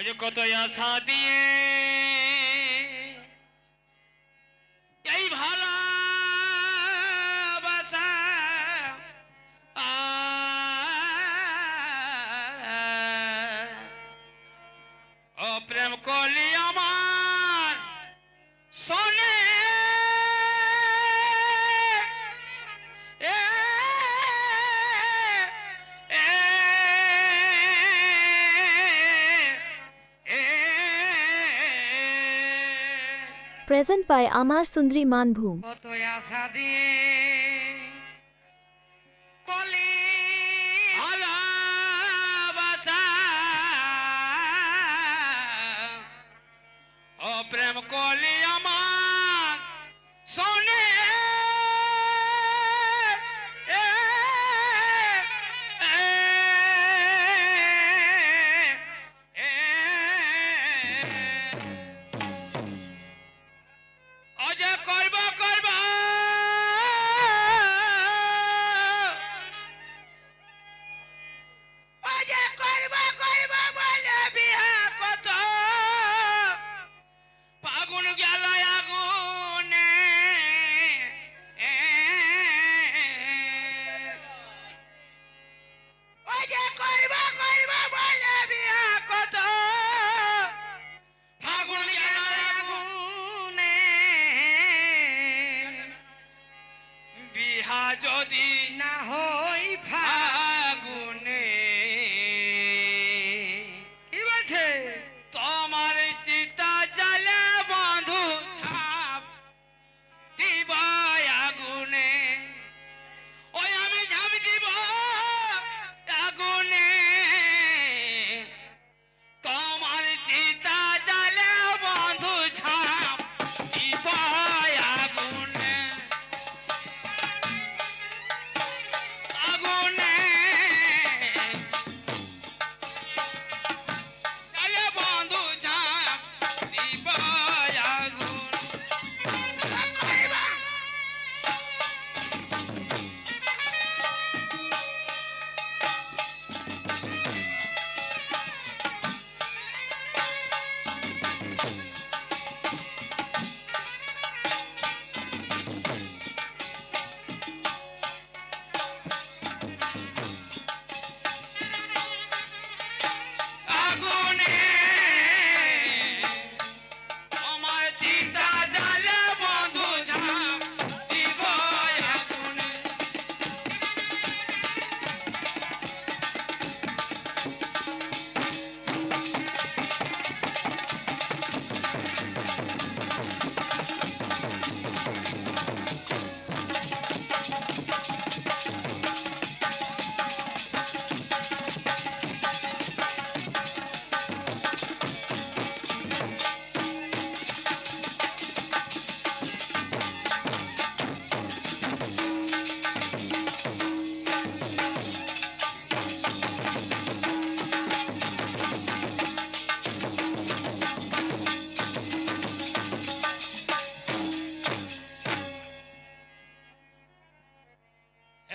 जो को तो यहाँ साथी है প্রেজেন্ট বাই আমার সুন্দরী মানভূম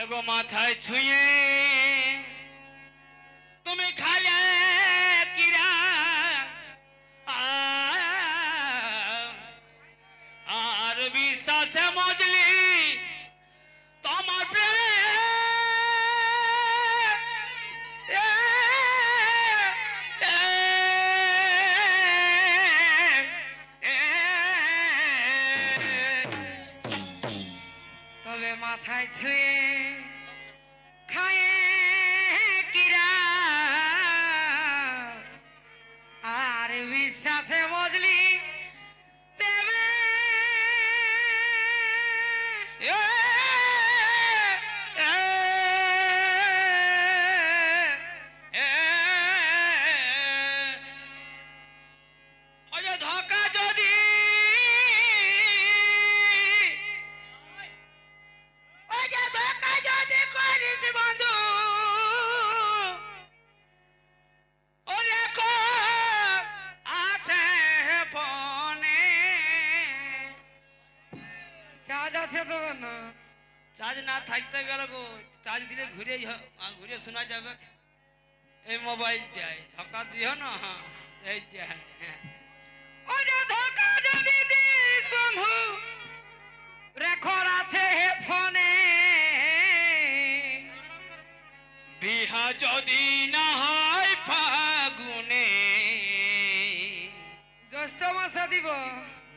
এগো মাথায় ছুঁয়ে। তুমি খালে 太脆。সাইতে গেল চার্জ দিলে ঘুরে ঘুরে শোনা যাবে। এই মোবাইলটাই ধোকা দিও না হ্যাঁ, এই এইটা হ্যাঁ। ধোকা যদি দিস বন্ধু রেখর আছে হে ফোনে বিহা যদি না হয় ফাগুনে। জ্যৈষ্ঠ মাসে দিব।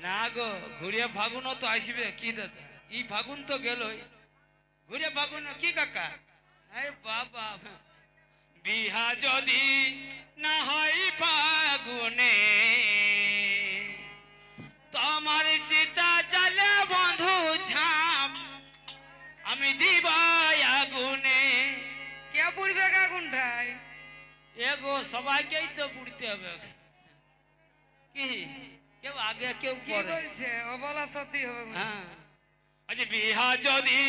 না গো ঘুরে ফাগুনও তো আসবে কি দাদা? এই ফাগুন তো গেলই। ঘুরে পাবো না কি কাকা? এই বাবা বিহা যদি না হয় ফাগুনে তোমার চিতা চালে বন্ধু ঝাম আমি দিবাই আগুনে। কে পুড়বে কাকুনটাই এগো সবাইকেই তো পুড়তে হবে। কি? কেউ আগে কেউ কি পরে। বলছে? ও বলা সত্যি হবে। হ্যাঁ। আজ বিহা যদি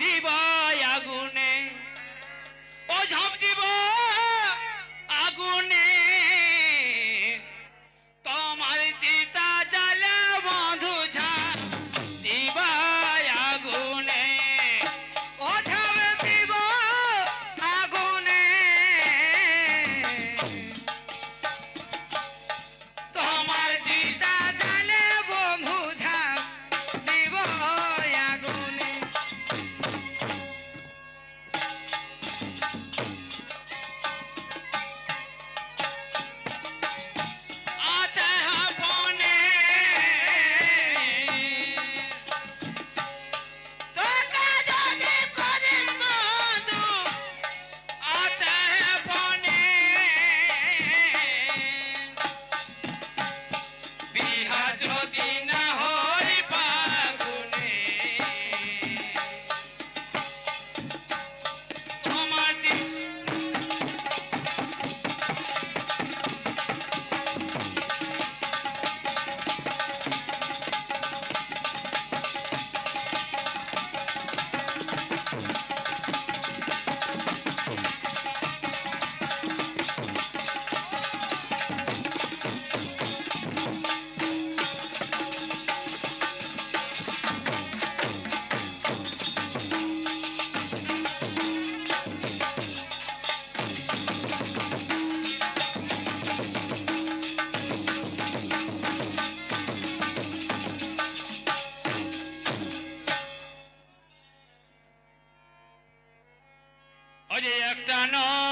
দিব একটা নয়।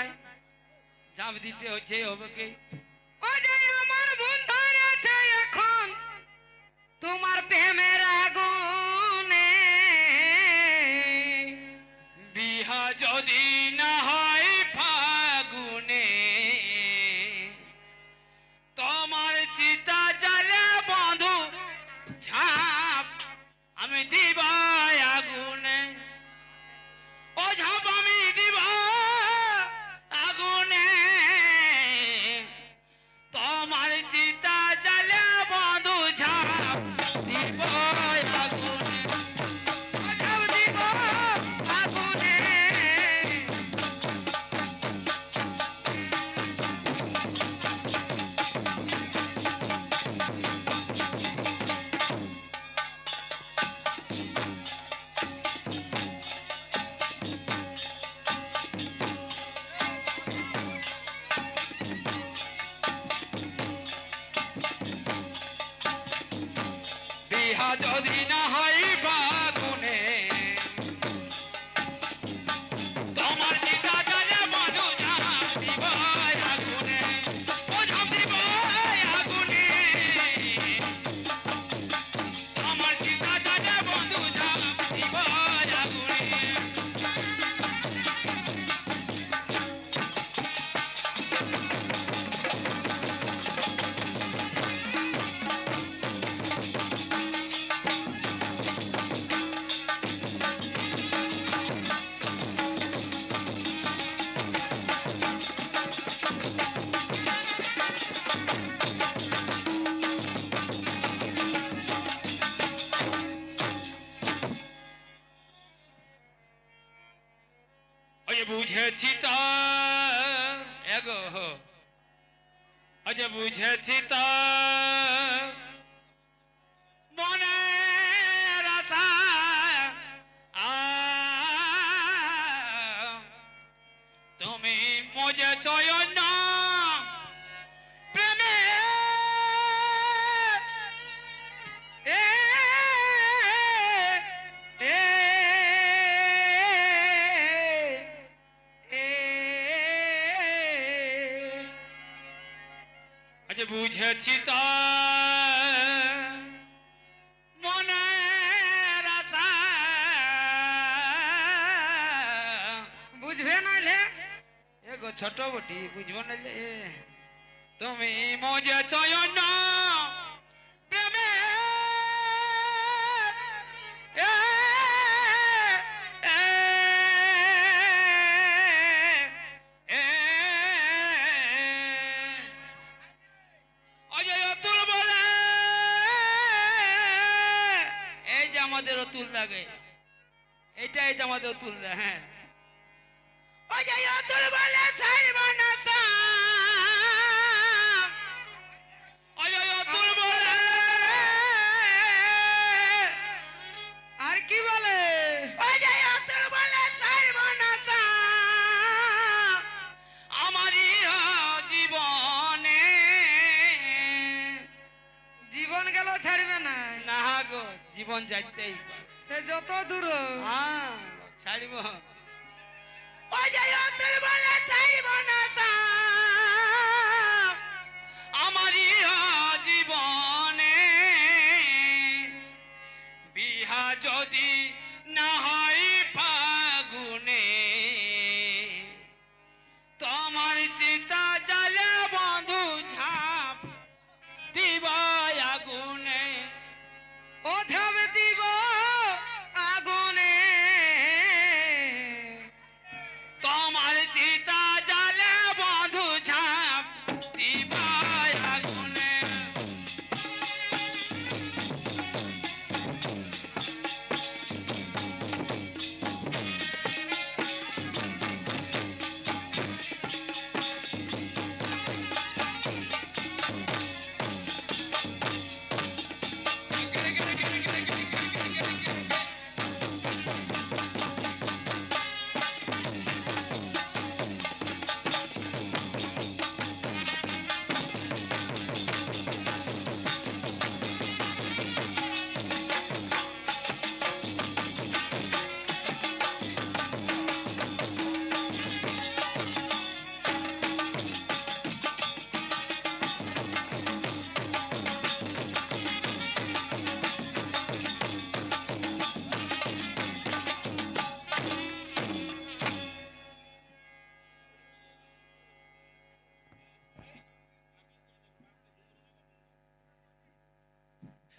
নাই ঝাঁপ দিতে হচ্ছে হবে কি আমার বন্ধু আছে এখন তোমার প্রেমের আগুনে যদি না বুঝেছি তা এগো আজ বুঝেছি তা মনে রাসা তুমি মজে চয়ন বুঝবে নাইলে? এগো ছোট বটি বুঝব না লে তুমি মজে চয়ন প্রেমে এ, এ, এ, অজয় অতুল বলে। এই যে আমাদের অতুল লাগে এইটা এই যে আমাদের অতুল দা হ্যাঁ। আর কি বলে। আমারই জীবনে জীবন গেল ছাড়বে না না গো জীবন যাইতেই। সে যত দূর। হ্যাঁ ছাড়িব আমারই জীবনে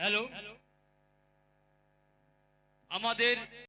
হ্যালো আমাদের